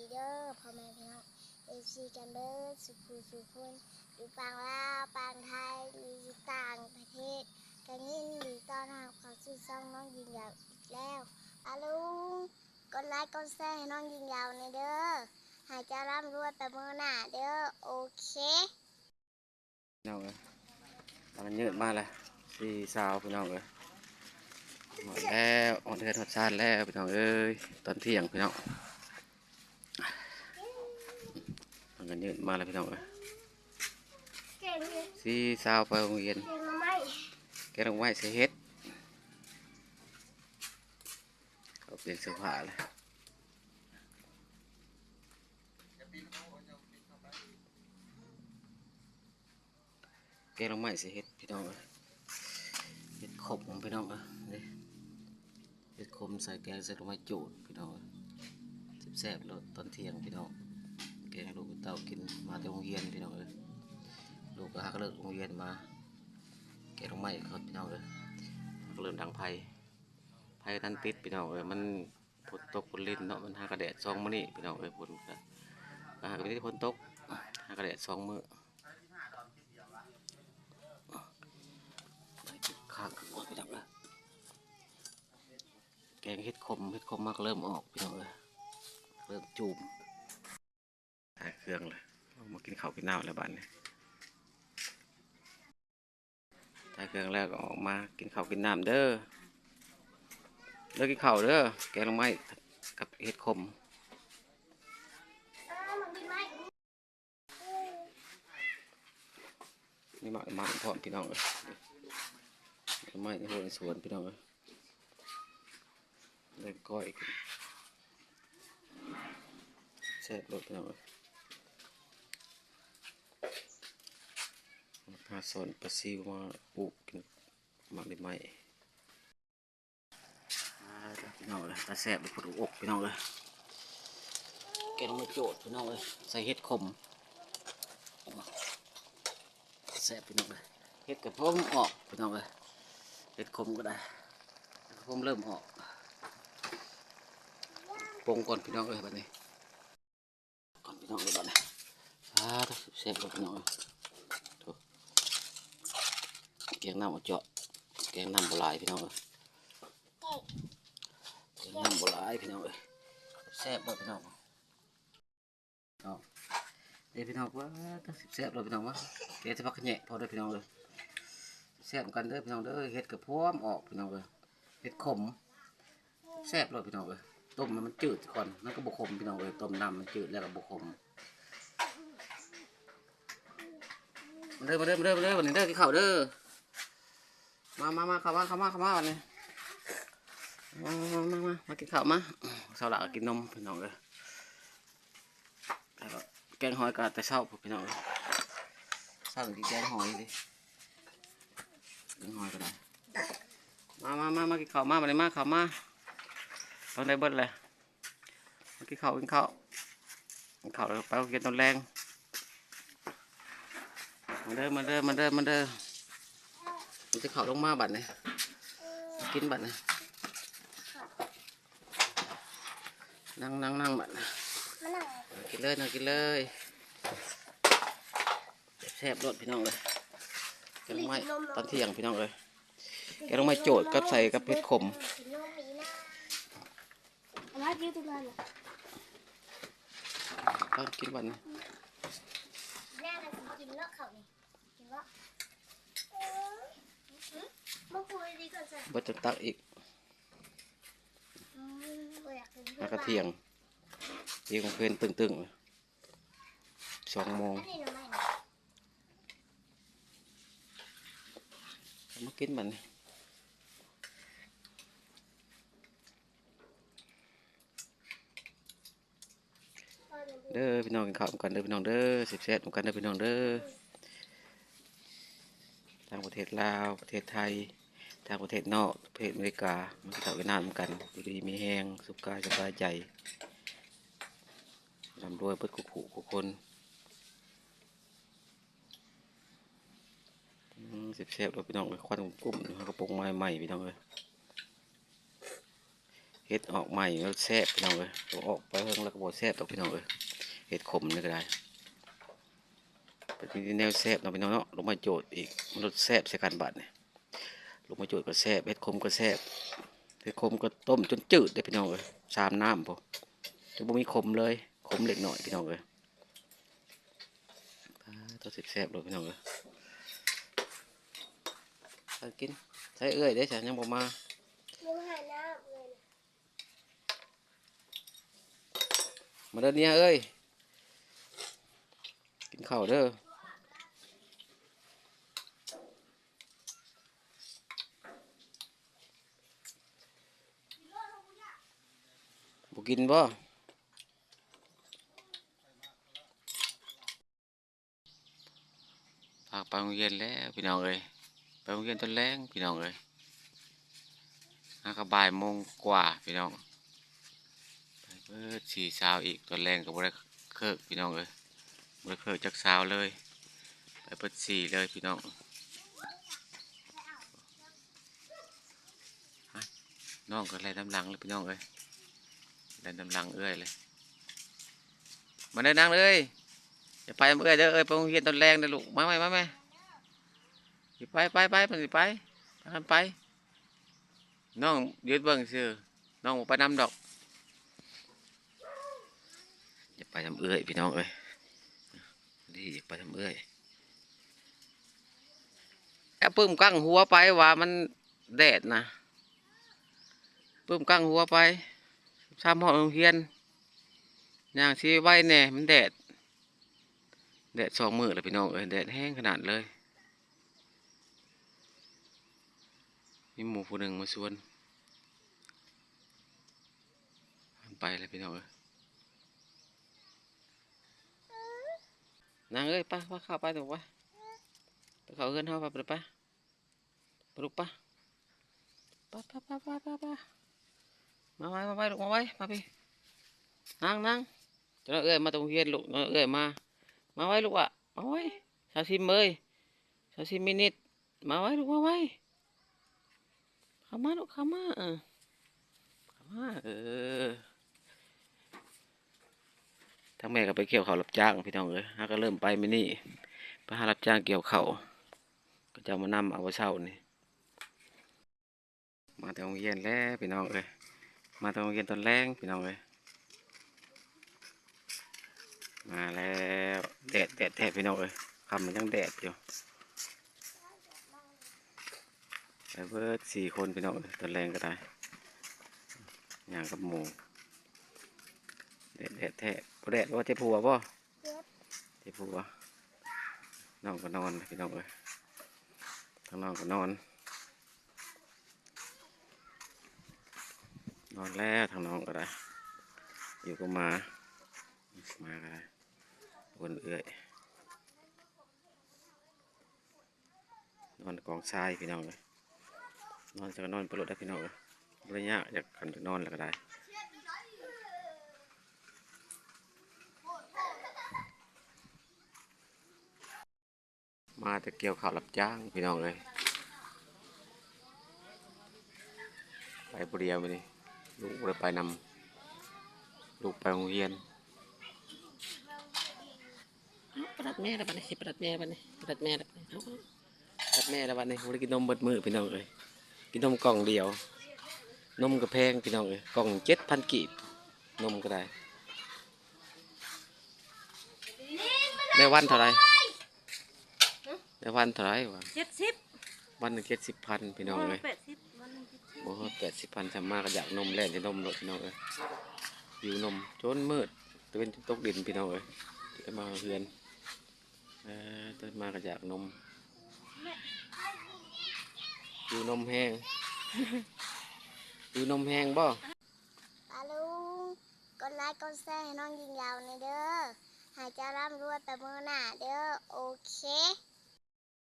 ดีเด้อพ่อแม่พี่น้องเอซีกันเด้อสุขูสุขคนอยู่ปางลาวปางไทยหรือต่างประเทศกันยินดีต้อนรับเข้าสู่ช่องน้องยิงยาวอีกแล้วอาลุงกดไลค์กดแชร์ให้น้องยิงยาวในเด้อหายใจร่ำรวยไปเมื่อหน้าเด้อโอเคพี่น้องเอ้ยตอนนั้นยืดมากเลยสี่สาวพี่น้องเอ้ยหมดแล้วออนเทอร์ทอดชาติแล้วพี่น้องเอ้ยตอนเที่ยงพี่น้อง ตอนนั้นยืดมากเลยพี่น้องเอ้ยเก่งเลยสี่สาวไปโรงเรียนเก่งมาไหมแกต้องไหวใส่เฮ็ดเขาเปลี่ยนเสื้อผ้าเลยแกต้องไหวใส่เฮ็ดพี่น้องเอ้ยเฮ็ดขมพี่น้องเอ้ยนี่เฮ็ดขมใส่แกงใส่ลงไม้จูดพี่น้องเอ้ยแซ่บๆแล้วตอนเที่ยงพี่น้อง แกงลูกเต้ากินมาจากโรงเรียนพี่น้องเอ้ยลูกก็ฮักเลิกโรงเรียนมาแกลงไม้ครับพี่น้องเอ้ยเริ่มดังไฟไฟทันติดพี่น้องเอ้ยมันฝนตกฝนลินเนาะมันหากระแดดซองมื้อนี้พี่น้องเอ้ยฝนก็หากระแดดฝนตกหากระแดดซองมื้อข้างขึ้น้อแกงเห็ดขมเห็ดขมมากเริ่มออกพี่น้องเอ้ยเริ่มจูม ถ่ายเครื่องเลยมากินข้าวกินน้ำแล้วบ้านนี้ใส่เครื่องแล้วก็ออกมากินข้าวกินน้ำเด้อเลิกกินข้าวเด้อแกงลงไม้กับเห็ดขมเออมันกินไหมนี่หมากหมากพร้อมพี่น้องเลยไม้ในหัวในสวนพี่น้องเลยเลยก้อยแซ่บรสพี่น้องเลย หาสอนปลาซิวมาปลูกกินมากในไม้อ่าเด้อพี่น้องเลยตาแซ่บเป็นผุอกพี่น้องเลยแกงลงมาโจดพี่น้องเลยใส่เห็ดขมแซ่บพี่น้องเลยเห็ดกับพมออกพี่น้องเลยเห็ดขมก็ได้เห็ดขมเริ่มออกปงก่อนพี่น้องเลยแบบนี้ก่อนพี่น้องเลยแบบนี้อ่าแซ่บพี่น้องเลย แกงน้ำเอาเจาะแกงน้ำโบราณพี่น้องเลยแกงน้ำโบราณพี่น้องเลยแซ่บเลยพี่น้องเอาเดี๋ยวพี่น้องว่าแซ่บเลยพี่น้องว่าเดี๋ยวจะพักแหนะพอได้อพี่น้องเลยแซ่บกันเด้อพี่น้องเด้อเห็ดกระพร้อมออกพี่น้องเลยเห็ดขมแซ่บเลยพี่น้องเลยต้มให้มันจืดก่อนมันก็บุขมพี่น้องเลยต้มน้ำมันจืดแล้วก็บุขมมาเด้อมาเด้อมาเด้อมาเด้อวันนี้เด้อกินข้าวเด้อ มามามาเข้ามาเข้ามาเข้ามาวันนี้มามามามามากินข้าวมาสาวหลักกินนมพี่น้องเลยแล้วแกงหอยกาแต่เช้าพี่น้องเลยสั่งกินแกงหอยดิแกงหอยก็ได้มามามามากินข้าวมามาเลยมาข้าวมาตอนได้เบิดเลยมากินข้าวกินข้าวกินข้าวแล้วไปกินตอนแรงมาเด้อมาเด้อมาเด้อมาเด้อ มันจะเข้าลงมาบัดเนี่ยกินบัดนี่ยนั่งนั่งนั่งบัดนะกินเลยนะกินเลยแซ่บรสพี่น้องเลยแกงไม้ตอนเที่ยงพี่น้องเลยแกงไม้โจดกับใส่กับเผ็ดขมต้อนกินวันนี้แม่น่ะกินเลาะเขานี่กินเลาะ มาคุยดีก่อนจ้ะว่าจะตักอีกอืมบ่อยากกินแล้วก็เที่ยงเที่ยงของเพื่อนตึงๆเลยสองโมงอันนี้หน่อไม้นะมากินบัดนี้เด้อพี่น้องกินข้าวกันเด้อพี่น้องเด้อสิบแซ่บกันเด้อพี่น้องเด้อทางประเทศลาวประเทศไทย ทางประเทศนอกประเทศอเมริกามันก็เท่ากันน้ำกันอยู่ดีมีแห้งสุขกายสบายใจร่ำรวยเปิดกุกขู่กุกคนสิบเซฟเราพี่น้องเลยควันกุ้มกระโปรงไม้ใหม่พี่น้องเลยเฮ็ดออกใหม่แล้วแซ่บพี่น้องเอ้ยเอาออกไปเพิ่งแล้วก็บ่แซ่บดอกพี่น้องเอ้ยเฮ็ดขมนี่ก็ได้เป็นแนวแซ่บเนาพี่น้องเนาะลงมาโจทย์อีกมันรสแซ่บใส่กันบัดนี่ย ลงมาโจทย์ก็แซ่บเฮ็ดขมก็แซ่บเฮ็ดขมก็ต้มจนจืดเด้อพี่น้องเอ้ยชามน้ำพอจะบ่มีขมเลยขมเล็กน้อยพี่น้องเอ้ยอ่าตัวสิแซ่บเลยพี่น้องเอ้ยไปกินใช้เอ้อยเด้อฉันยังบ่มายังหาน้ำเลยมาเด้อเนี่ยเอ้ยกินข้าวเด้อ กินบ่พากไปโรงเรียนแล้วพี่น้องเอ้ยไปโรงเรียนตอนแรงพี่น้องเอ้ยหากบ่ายโมงกว่าพี่น้องไปเบิดสี่สาวอีกตอนแรงก็บ่ได้เคิกพี่น้องเลยบ่ได้เคิกจักสาวเลยไปเบิดสี่เลยพี่น้องน้องก็ไล่ตำหลังเลยพี่น้องเลย ไล่ตำลังเอ้อยเลย มาเด้อนั่งเลยอย่าไปเอ้อยเด้อเอ้ยไปโรงเรียนตอนแรงเด้อลูกมาไหมมาไหมสิไปไปไปมันสิไปพากันไป น้องยืดเบิ่งซื่อน้องไปนำดอกอย่าไปทำเอื้อยพี่น้องเอ้ยนี่อย่าไปทำเอื้อยแอบปึ้มกั้งหัวไปว่ามันแดดนะปึ้มกั้งหัวไป ซ้ำห้องโรงเรียนย่างชีไว้แน่มันแดด แดดสองมือเลยพี่น้องเอ้ยแดดแห้งขนาดเลยมีหมูผู้หนึ่งมาชวนไปเลยพี่น้องเอ้ยนางเอ้ยไปไปเข้าไปถูกปะไปเข้าเฮือนเฮาไปไปไปไปลูกปะปไปไปไปไปไป มาไว้มาไว้ลูกมาไว้มาพี่นั่งนั่งจะน้องเอ้ยมาตรงเฮียนลูกน้องเอ้ยมา มาไว้ลูกอะมาไว้ชาวซิมเอ้ยชาวซิมมินิดมาไว้ลูกมาไว้เข้ามาลูกเข้ามาเออเข้ามาเออทั้งแม่ก็ไปเกี่ยวเขารับจ้างพี่น้องเอ้ยฮาก็เริ่มไปมินี่ไปหารับจ้างเกี่ยวเขาก็จะเอามานำเอาไว้เช่านี่มาแต่โรงเรียนแล้วพี่น้องเอ้ย มาต่โรงเรียนตอนแรงพี่น้องเอ้ยมาแล้วแดดแดดแทบพี่น้องเอ้ยคำมันยังแดดอยู่ไปเบิดสี่คนพี่น้องเอ้ยตอนแรงก็ได้อย่างกับหมูแดดแดดแทบแดดว่าเจ็บหัวป่เจ็บเจ็บหัวน้องก็นอนพี่น้องเอ้ยทางน้องก็นอน นอนแล้วทางน้องก็ได้ อยู่ก็มา มาก็ได้วนเอื้อยนอนกองทรายพี่น้องเลยนอนจะก็นอนปรถได้พี่น้องเลยบริยาอยากขันจะนอนแล้วก็ได้มาจะเกี่ยวข่าวรับจ้างพี่น้องเลย ไปบเรียวไปนี่ ลูกเลยไปนำลูกไปโรงเรียนเอาประดัดแม่แล้วบัดนี้สิประดัดแม่บัดนี้ประดัดแม่แล้วบัดนี้เอาเอาประดัดแม่แล้วบัดนี้บ่ได้กินนมเบิดมือพี่น้องเลยกินนมกล่องเดียวนมกระแพงพี่น้องเลยกล่องเจ็ดพันกีบนมก็ได้ได้วันเท่าไหรได้วันเท่าไหรวะเจ็ดสิบวันหนึ่งเจ็ดสิบพันพี่น้องเลยแปดสิ บวันหนึ่งเจ็ดสิบโอ้โหแปดสิบพันทำมากก็อยากนมแล่นจะนมรถพี่น้องเลยอยู่นมจนมืดตะเป็นตกดินพี่น้องเลยจะมาเฮือนเออตื่นมาก็อยากนม อยู่นมแห้ง อยู่นมแห้งบ่ปาลุงกดไลค์กดแชร์ให้น้องยิงยาวในเด้อหายใจร่ำรวยไปมือหน้าเด้อโอเค